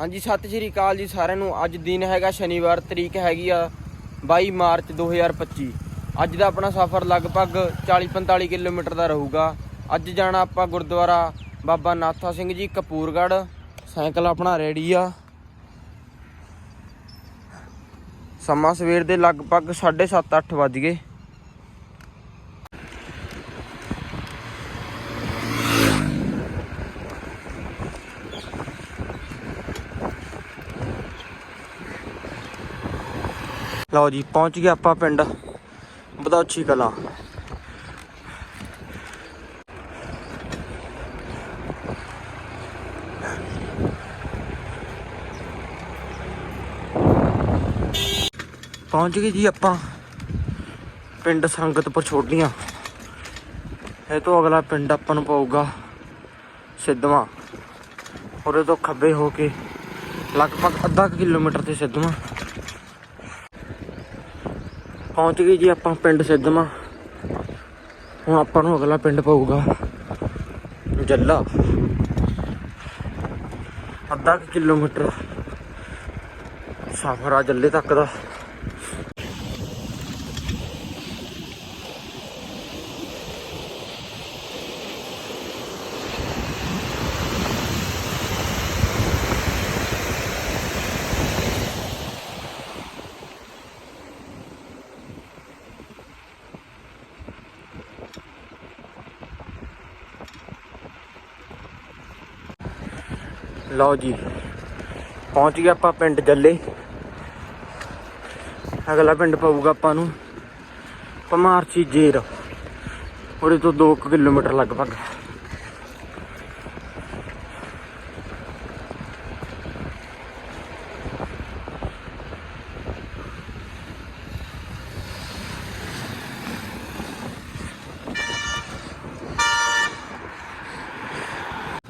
ਹਾਂਜੀ, ਸਤਿ ਸ਼੍ਰੀ ਅਕਾਲ ਜੀ ਸਾਰਿਆਂ ਨੂੰ। ਅੱਜ ਦਿਨ ਹੈਗਾ ਸ਼ਨੀਵਾਰ, ਤਰੀਕ ਹੈਗੀ ਆ 22 ਮਾਰਚ 2025 ਅੱਜ ਦਾ ਆਪਣਾ ਸਫ਼ਰ ਲਗਭਗ 40-45 ਕਿਲੋਮੀਟਰ ਦਾ ਰਹੂਗਾ। ਅੱਜ ਜਾਣਾ ਆਪਾਂ ਗੁਰਦੁਆਰਾ ਬਾਬਾ ਨਾਥਾ ਸਿੰਘ ਜੀ, ਕਪੂਰਗੜ੍ਹ। ਸਾਈਕਲ ਆਪਣਾ ਰੈਡੀ ਆ। ਸਮਾਂ ਸਵੇਰ ਦੇ ਲਗਭਗ 7:30 8 ਵੱਜ ਗਏ। ਲਓ ਜੀ, ਪਹੁੰਚ ਗਏ ਆਪਾਂ ਪਿੰਡ ਬਦੌਛੀ ਕਲਾਂ। ਪਹੁੰਚ ਗਏ ਜੀ ਆਪਾਂ ਪਿੰਡ ਸੰਗਤਪੁਰ ਛੋਡੀਆਂ। ਇਹ ਤੋਂ ਅਗਲਾ ਪਿੰਡ ਆਪਾਂ ਨੂੰ ਪਊਗਾ ਸਿੱਧਵਾਂ। ਇਹ ਤੋਂ ਖੱਬੇ ਹੋ ਕੇ ਲਗਭਗ ਅੱਧਾ ਕੁ ਕਿਲੋਮੀਟਰ ਤੇ ਸਿੱਧਵਾਂ। ਪਹੁੰਚ ਗਏ ਜੀ ਆਪਾਂ ਪਿੰਡ ਸਿੱਧਵਾਂ ਹੁਣ ਆਪਾਂ ਨੂੰ ਅਗਲਾ ਪਿੰਡ ਪਊਗਾ ਜੱਲਾ। ਅੱਧਾ ਕੁ ਕਿਲੋਮੀਟਰ। ਸਫ਼ਰ ਆ ਜੱਲੇ ਤੱਕ ਦਾ। ਲਓ ਜੀ, ਪਹੁੰਚ ਗਏ ਆਪਾਂ ਪਿੰਡ ਜੱਲੇ। ਅਗਲਾ ਪਿੰਡ ਪਊਗਾ ਆਪਾਂ ਨੂੰ ਭਮਾਰਚੀ ਜੇਰ, ਉਹਦੇ ਤੋਂ 2 ਕਿਲੋਮੀਟਰ ਲਗਭਗ।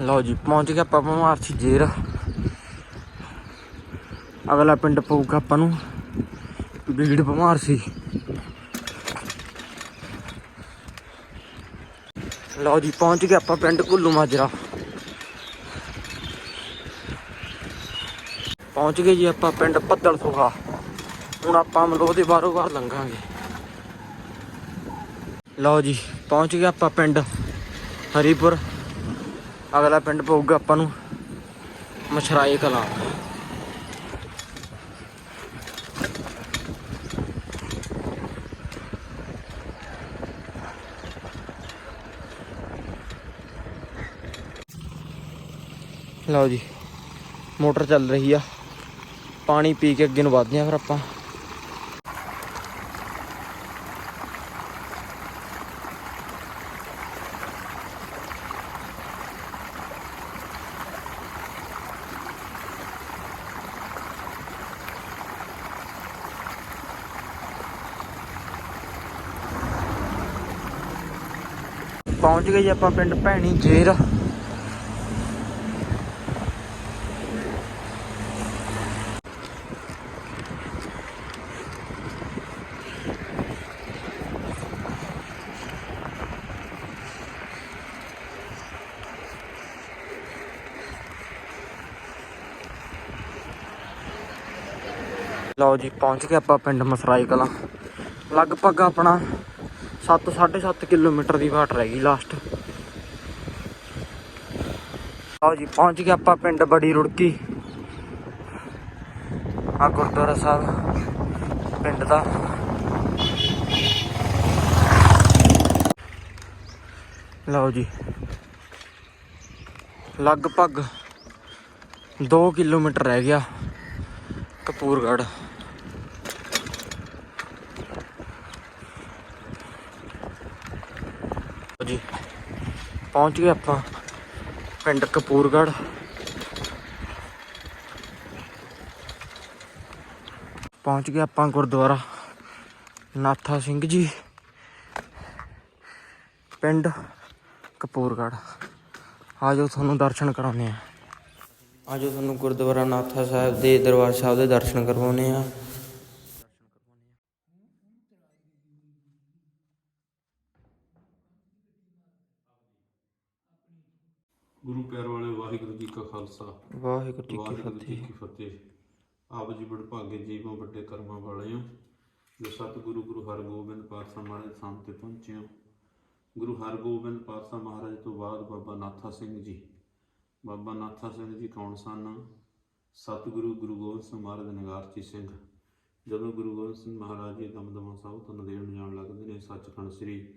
ਲਓ ਜੀ, ਪਹੁੰਚ ਗਏ ਆਪਾਂ ਭਮਾਰਚੀ ਜੇਰ। ਅਗਲਾ ਪਿੰਡ ਪਊਗਾ ਆਪਾਂ ਨੂੰ, ਬੀੜ ਸੀ ਲਓ ਜੀ, ਪਹੁੰਚ ਗਏ ਆਪਾਂ ਪਿੰਡ ਕੁੱਲੂ ਮਾਜਰਾ। ਪਹੁੰਚ ਗਏ ਜੀ ਆਪਾਂ ਪਿੰਡ ਪੱਦਲ ਸੁਹਾ ਹੁਣ ਆਪਾਂ ਮਲੋਹ ਦੇ ਬਾਰੋ ਬਾਰ ਲੰਘਾਂਗੇ। ਲਓ ਜੀ, ਪਹੁੰਚ ਗਏ ਆਪਾਂ ਪਿੰਡ ਹਰੀਪੁਰ। ਅਗਲਾ ਪਿੰਡ ਪਊਗਾ ਆਪਾਂ ਨੂੰ ਮਛਰਾਏ ਕਲਾਂ। ਲਓ ਜੀ, ਮੋਟਰ ਚੱਲ ਰਹੀ ਆ। ਪਾਣੀ ਪੀ ਕੇ ਅੱਗੇ ਨੂੰ ਵਧਦੇ ਆ ਫਿਰ ਆਪਾਂ। ਪਹੁੰਚ ਗਏ ਆਪਾਂ ਪਿੰਡ ਭੈਣੀ ਜੇਰ। ਲਓ ਜੀ, ਪਹੁੰਚ ਗਏ ਆਪਾਂ ਪਿੰਡ ਮਸਰਾਈ ਕਲਾਂ ਲਗਭਗ ਆਪਣਾ 7 7.5 ਕਿਲੋਮੀਟਰ ਦੀ ਵਾਟ ਰਹਿ ਗਈ ਲਾਸਟ ਲਓ ਜੀ, ਪਹੁੰਚ ਗਏ ਆਪਾਂ ਪਿੰਡ ਬੜੀ ਰੁੜਕੀ। ਆ ਗੁਰਦੁਆਰਾ ਸਾਹਿਬ, ਪਿੰਡ ਦਾ। ਲਓ ਜੀ, ਲਗਭਗ 2 ਕਿਲੋਮੀਟਰ ਰਹਿ ਗਿਆ ਕਪੂਰਗੜ੍ਹ ਲਓ ਜੀ ਪਹੁੰਚ ਗਏ ਆਪਾਂ, ਪਿੰਡ ਕਪੂਰਗੜ੍ਹ। ਪਹੁੰਚ ਗਏ ਆਪਾਂ ਗੁਰਦੁਆਰਾ, ਨਾਥਾ ਸਿੰਘ ਜੀ, ਪਿੰਡ ਕਪੂਰਗੜ੍ਹ। ਆਜੋ ਤੁਹਾਨੂੰ ਦਰਸ਼ਨ ਕਰਾਉਣੇ ਆ ਆਜੋ ਤੁਹਾਨੂੰ ਗੁਰਦੁਆਰਾ ਨਾਥਾ ਸਾਹਿਬ ਦੇ ਦਰਬਾਰ ਸਾਹਿਬ ਦੇ ਦਰਸ਼ਨ ਕਰਵਾਉਣੇ ਆ ਗੁਰੂ ਪਿਆਰ ਵਾਲੇ ਵਾਹਿਗੁਰੂ ਜੀ ਕਾ ਖਾਲਸਾ। ਵਾਹਿਗੁਰੂ ਜੀ ਕੀ ਵਾਹਿਗੁਰੂ ਜੀ ਫਤਿਹ। ਕੀ ਫਤਿਹ। ਆਪ ਜੀ ਬੜਭਾਗੇ ਜੀਵੋ ਵੱਡੇ ਕਰਮਾਂ ਵਾਲੇ ਹੋ ਜੋ ਸਤਿਗੁਰੂ ਗੁਰੂ ਹਰਗੋਬਿੰਦ ਪਾਤਸ਼ਾਹ ਮਹਾਰਾਜ ਥਾਂ ਤੇ ਪਹੁੰਚੇ ਹੋ। ਗੁਰੂ ਹਰਗੋਬਿੰਦ ਪਾਤਸ਼ਾਹ ਮਹਾਰਾਜ ਤੋਂ ਬਾਅਦ ਬਾਬਾ ਨਾਥਾ ਸਿੰਘ ਜੀ। ਬਾਬਾ ਨਾਥਾ ਸਿੰਘ ਜੀ ਕੌਣ ਸਨ? ਸਤਿਗੁਰੂ ਗੁਰੂ ਗੋਬਿੰਦ ਸਿੰਘ ਮਹਾਰਾਜ ਦੇ ਨਗਾਰਚੀ ਸਿੰਘ। ਜਦੋਂ ਗੁਰੂ ਗੋਬਿੰਦ ਸਿੰਘ ਮਹਾਰਾਜ ਜੀ ਦਮਦਮਾ ਸਾਹਿਬ ਤੋਂ ਨਦੇੜ ਜਾਣ ਲੱਗਦੇ ਨੇ ਸੱਚਖੰਡ ਸ੍ਰੀ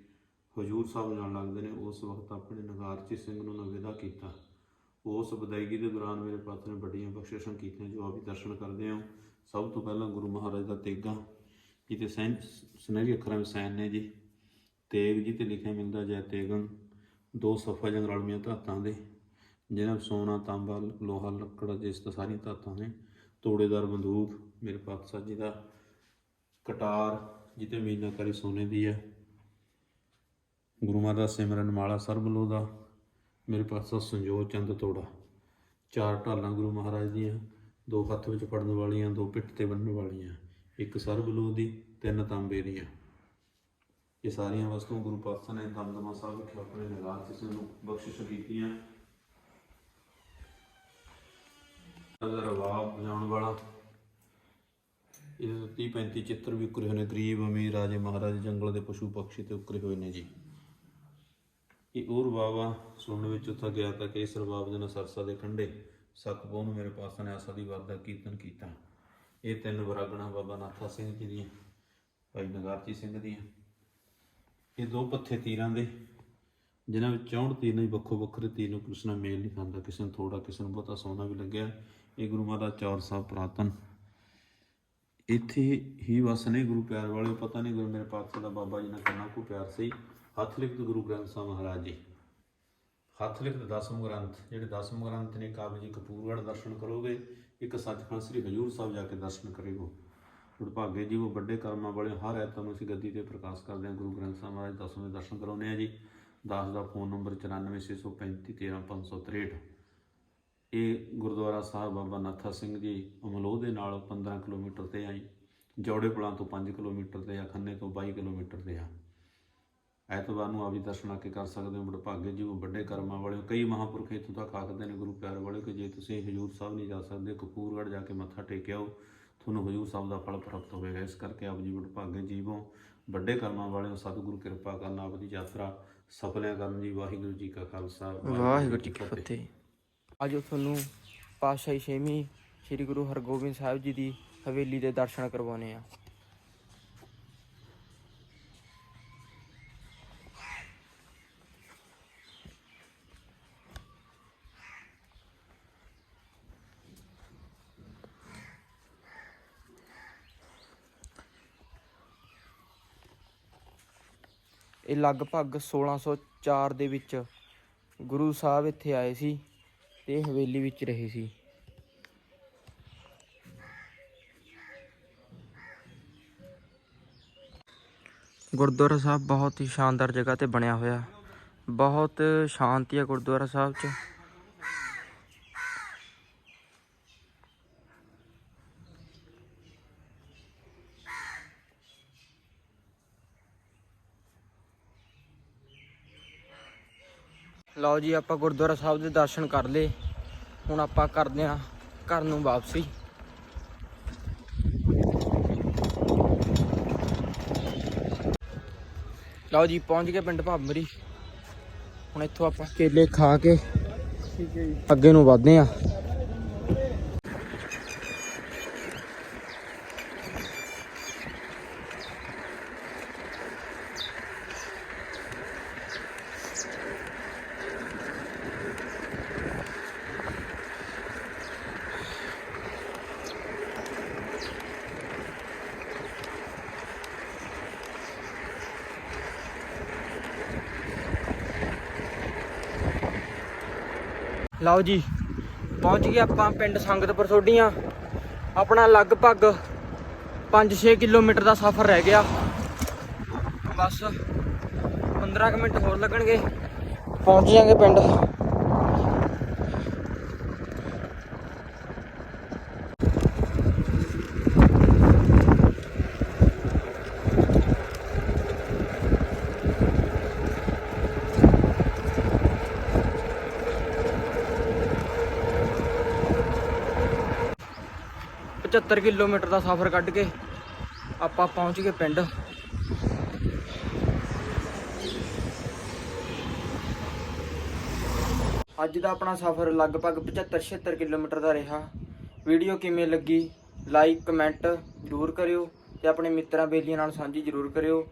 ਹਜੂਰ ਸਾਹਿਬ ਜਾਣ ਲੱਗਦੇ ਨੇ, ਉਸ ਵਕਤ ਆਪਣੇ ਨਗਾਰਚੀ ਸਿੰਘ ਨੂੰ ਨਵੇਦਾ ਕੀਤਾ। ਉਸ ਵਿਦਾਇਗੀ ਦੇ ਦੌਰਾਨ ਮੇਰੇ ਪਾਤਰ ਨੇ ਵੱਡੀਆਂ ਬਖਸ਼ਿਸ਼ਾਂ ਕੀਤੀਆਂ, ਜੋ ਆਪ ਹੀ ਦਰਸ਼ਨ ਕਰਦੇ ਹੋ। ਸਭ ਤੋਂ ਪਹਿਲਾਂ ਗੁਰੂ ਮਹਾਰਾਜ ਦਾ ਤੇਗਾ ਜਿੱਤੇ ਸੈਨ, ਸੁਨਹਿਰੀ ਅੱਖਰਾਂ ਵਿੱਚ ਸੈਨ ਨੇ ਜੀ। ਤੇਗ ਜੀ ਤੇ ਲਿਖਿਆ ਮਿਲਦਾ ਜੈ ਤੇਗੰ, ਦੋ ਸਫਾ ਜੰਗ ਰਲਮੀਆਂ ਧਾਤਾਂ ਦੇ ਜਿਹਨਾਂ ਵਿੱਚ ਸੋਨਾ, ਤਾਂਬਾ, ਲੋਹਾ, ਲੱਕੜ, ਜਿਸ ਤਰ੍ਹਾਂ ਸਾਰੀਆਂ ਧਾਤਾਂ ਨੇ। ਤੋੜੇਦਾਰ ਬੰਦੂਕ, ਮੇਰੇ ਪਾਤਸ਼ਾਹ ਜੀ ਦਾ ਕਟਾਰ ਜਿਤੇ ਮੀਨਾਕਾਰੀ ਸੋਨੇ ਦੀ ਹੈ। ਗੁਰੂ ਮਹਾਰਾਜ ਦਾ ਸਿਮਰਨ ਮਾਲਾ ਸਰਬਲੋ ਦਾ, ਮੇਰੇ ਪਾਸੋਂ ਸੰਜੋਤ ਚੰਦ ਤੋੜਾ। ਚਾਰ ਢਾਲਾਂ ਗੁਰੂ ਮਹਾਰਾਜ ਦੀਆਂ, ਦੋ ਹੱਥ ਵਿੱਚ ਫੜਨ ਵਾਲੀਆਂ, ਦੋ ਪਿੱਠ ਤੇ ਬੰਨਣ ਵਾਲੀਆਂ, ਇੱਕ ਸਰਬ ਸਰਬਲੋ ਦੀ, ਤਿੰਨ ਤਾਂਬੇ ਦੀਆਂ ਇਹ ਸਾਰੀਆਂ ਵਸਤੂਆਂ ਗੁਰੂ ਪਾਤਸ਼ਾਹ ਨੇ ਦਮਦਮਾ ਸਾਹਿਬ ਵਿਖੇ ਆਪਣੇ ਨਿਗਾਹ ਚ ਨੂੰ ਬਖਸ਼ਿਸ਼ ਕੀਤੀਆਂ। ਅਦਰ ਰਵਾਬ ਵਜਾਉਣ ਵਾਲਾ ਇਹ 30 35 ਚਿੱਤਰ ਵੀ ਉਕਰੇ ਹੋਏ ਨੇ, ਗਰੀਬ ਅਮੀਰ ਰਾਜੇ ਮਹਾਰਾਜੇ ਜੰਗਲ ਦੇ ਪਸ਼ੂ ਪੰਛੀ ਤੇ ਉਕਰੇ ਹੋਏ ਨੇ ਜੀ। ਕਿ ਔਰ ਬਾਬਾ ਸੁਣਨ ਵਿੱਚ ਉੱਥਾ ਗਿਆ ਤਾਂ ਕਿ ਇਸ ਰਬਾਬ ਦੇ ਸਰਸਾ ਦੇ ਕੰਢੇ ਸੱਕ ਪਉ ਨੂੰ ਮੇਰੇ ਪਾਸ ਨੇ ਆਸਾ ਦੀ ਵਾਰ ਦਾ ਕੀਰਤਨ ਕੀਤਾ। ਇਹ ਤਿੰਨ ਵਰਾਗਣਾ ਬਾਬਾ ਨਾਥਾ ਸਿੰਘ ਜੀ ਦੀਆਂ, ਭਾਈ ਨਗਾਰਜੀ ਸਿੰਘ ਦੀਆਂ। ਇਹ ਦੋ ਪੱਥੇ ਤੀਰਾਂ ਦੇ, ਜਿਨ੍ਹਾਂ ਵਿੱਚ 64 ਤੀਰ ਨੇ ਵੱਖੋ ਵੱਖਰੇ ਤੀਰ ਨੂੰ ਕਿਸੇ ਨਾਲ ਮੇਲ ਨਹੀਂ ਖਾਂਦਾ, ਕਿਸੇ ਨੂੰ ਥੋੜਾ ਕਿਸੇ ਨੂੰ ਬਹੁਤਾ ਸੋਨਾ ਵੀ ਲੱਗਿਆ। ਇਹ ਗੁਰੂ ਮਹਾਰਾਜ ਚੌਰ ਸਾਹਿਬ ਪ੍ਰਾਤਨ। ਇੱਥੇ ਹੀ ਵਸਨੇ ਗੁਰੂ ਪਿਆਰ ਵਾਲੇ ਪਤਾ ਨਹੀਂ ਗੁਰੂ ਮੇਰੇ ਪਾਤਸ਼ਾਹ ਦਾ ਬਾਬਾ ਜੀ ਨਾਲ ਕਿੰਨਾ ਕੁ ਪਿਆਰ ਸੀ। ਹੱਥ ਲਿਖਤ ਗੁਰੂ ਗ੍ਰੰਥ ਸਾਹਿਬ ਮਹਾਰਾਜ ਜੀ। ਹੱਥ ਲਿਖਤ ਦਸਮ ਗ੍ਰੰਥ, ਜਿਹੜੇ ਦਸਮ ਗ੍ਰੰਥ ਨੇ ਕਾਬਲ ਜੀ ਕਪੂਰਗੜ੍ਹ ਦਰਸ਼ਨ ਕਰੋਗੇ, ਇੱਕ ਸੱਚਖੰਡ ਸ੍ਰੀ ਹਜੂਰ ਸਾਹਿਬ ਜਾ ਕੇ ਦਰਸ਼ਨ ਕਰਿਓ ਭਾਗੇ ਜੀ, ਉਹ ਵੱਡੇ ਕਰਮਾਂ ਵਾਲੇ ਹਰ ਐਤਵਾਰ ਨੂੰ ਅਸੀਂ ਗੱਦੀ ਤੇ ਪ੍ਰਕਾਸ਼ ਕਰਦੇ ਹਾਂ, ਗੁਰੂ ਗ੍ਰੰਥ ਸਾਹਿਬ ਮਹਾਰਾਜ ਦਸਵੇਂ ਦਰਸ਼ਨ ਕਰਾਉਂਦੇ ਹਾਂ ਜੀ। ਦਾਸ ਦਾ ਫੋਨ ਨੰਬਰ 9465313363 ਇਹ ਗੁਰਦੁਆਰਾ ਸਾਹਿਬ ਬਾਬਾ ਨਾਥਾ ਸਿੰਘ ਜੀ, ਅਮਲੋਹ ਦੇ ਨਾਲ 15 ਕਿਲੋਮੀਟਰ ਤੇ ਆਈ ਜੋੜੇ ਪੁਲਾਂ ਤੋਂ 5 ਕਿਲੋਮੀਟਰ ਤੇ ਆ, ਖੰਨੇ ਤੋਂ 22 ਕਿਲੋਮੀਟਰ ਤੇ ਆ। ਐਤਵਾਰ ਨੂੰ ਆ ਵੀ ਦਰਸ਼ਨ ਆ ਕੇ ਕਰ ਸਕਦੇ ਹੋ ਬੜਭਾਗੇ ਜੀ ਉਹ ਵੱਡੇ ਕਰਮਾਂ ਵਾਲੇ ਹੋ। ਕਈ ਮਹਾਂਪੁਰਖ ਇੱਥੋਂ ਤੱਕ ਆਖਦੇ ਨੇ ਗੁਰੂ ਪਿਆਰੇ ਵਾਲੇ ਕਿ ਜੇ ਤੁਸੀਂ ਹਜੂਰ ਸਾਹਿਬ ਨਹੀਂ ਜਾ ਸਕਦੇ ਕਪੂਰਗੜ੍ਹ ਜਾ ਕੇ ਮੱਥਾ ਟੇਕ ਆਓ ਤੁਹਾਨੂੰ ਹਜੂਰ ਸਾਹਿਬ ਦਾ ਫਲ ਪ੍ਰਾਪਤ ਹੋਵੇਗਾ। ਇਸ ਕਰਕੇ ਆਪ ਜੀ ਬੜਭਾਗੇ ਜੀਵੋ ਵੱਡੇ ਕਰਮਾਂ ਵਾਲੇ ਹੋ ਸਤਿਗੁਰੂ ਕਿਰਪਾ ਕਰਨ ਆਪ ਦੀ ਯਾਤਰਾ ਸਫਲਿਆਂ ਕਰਨ ਜੀ। ਵਾਹਿਗੁਰੂ ਜੀ ਕਾ ਖਾਲਸਾ ਵਾਹਿਗੁਰੂ ਜੀ ਕੀ ਫਤਿਹ। ਅੱਜ ਤੁਹਾਨੂੰ ਪਾਤਸ਼ਾਹੀ ਛੇਵੀਂ ਸ੍ਰੀ ਗੁਰੂ ਹਰਗੋਬਿੰਦ ਸਾਹਿਬ ਜੀ ਦੀ ਹਵੇਲੀ ਦੇ ਦਰਸ਼ਨ ਕਰਵਾਉਣੇ ਆ। ਇਹ ਲਗਭਗ 1604 ਦੇ ਵਿੱਚ ਗੁਰੂ ਸਾਹਿਬ ਇੱਥੇ ਆਏ ਸੀ ਤੇ ਹਵੇਲੀ ਵਿੱਚ ਰਹੇ ਸੀ। ਗੁਰਦੁਆਰਾ ਸਾਹਿਬ ਬਹੁਤ ਹੀ ਸ਼ਾਨਦਾਰ ਜਗ੍ਹਾ ਤੇ ਬਣਿਆ ਹੋਇਆ। ਬਹੁਤ ਸ਼ਾਂਤੀ ਹੈ ਗੁਰਦੁਆਰਾ ਸਾਹਿਬ 'ਚ। ਲਓ ਜੀ, ਆਪਾਂ ਗੁਰਦੁਆਰਾ ਸਾਹਿਬ ਦੇ ਦਰਸ਼ਨ ਕਰ ਲਏ। ਹੁਣ ਆਪਾਂ ਕਰਦੇ ਹਾਂ ਘਰ ਨੂੰ ਵਾਪਸੀ। ਲਓ ਜੀ, ਪਹੁੰਚ ਗਏ ਪਿੰਡ ਭਾਬਰੀ। ਹੁਣ ਇੱਥੋਂ ਆਪਾਂ ਕੇਲੇ ਖਾ ਕੇ ਅੱਗੇ ਨੂੰ ਵਧਦੇ ਆਂ ਲਓ ਜੀ, ਪਹੁੰਚ ਗਏ ਆਪਾਂ ਪਿੰਡ ਸੰਗਤਪੁਰ ਸੋਡੀਆਂ ਆਪਣਾ ਲਗਭਗ 5-6 ਕਿਲੋਮੀਟਰ ਦਾ ਸਫ਼ਰ ਰਹਿ ਗਿਆ। ਬਸ 15 ਕੁ ਮਿੰਟ ਹੋਰ ਲੱਗਣਗੇ। ਪਹੁੰਚ ਜਾਾਂਗੇ ਪਿੰਡ। 75 ਕਿਲੋਮੀਟਰ ਦਾ ਸਫ਼ਰ ਕੱਢ ਕੇ ਆਪਾਂ ਪਹੁੰਚ ਗਏ ਪਿੰਡ। ਅੱਜ ਦਾ ਆਪਣਾ ਸਫ਼ਰ ਲਗਭਗ 75 76 ਕਿਲੋਮੀਟਰ ਦਾ ਰਿਹਾ। ਵੀਡੀਓ ਕਿਵੇਂ ਲੱਗੀ? ਲਾਈਕ, ਕਮੈਂਟ ਜ਼ਰੂਰ ਕਰਿਓ ਤੇ ਆਪਣੇ ਮਿੱਤਰਾਂ ਬੇਲੀਆਂ ਨਾਲ ਸਾਂਝੀ ਜ਼ਰੂਰ ਕਰਿਓ।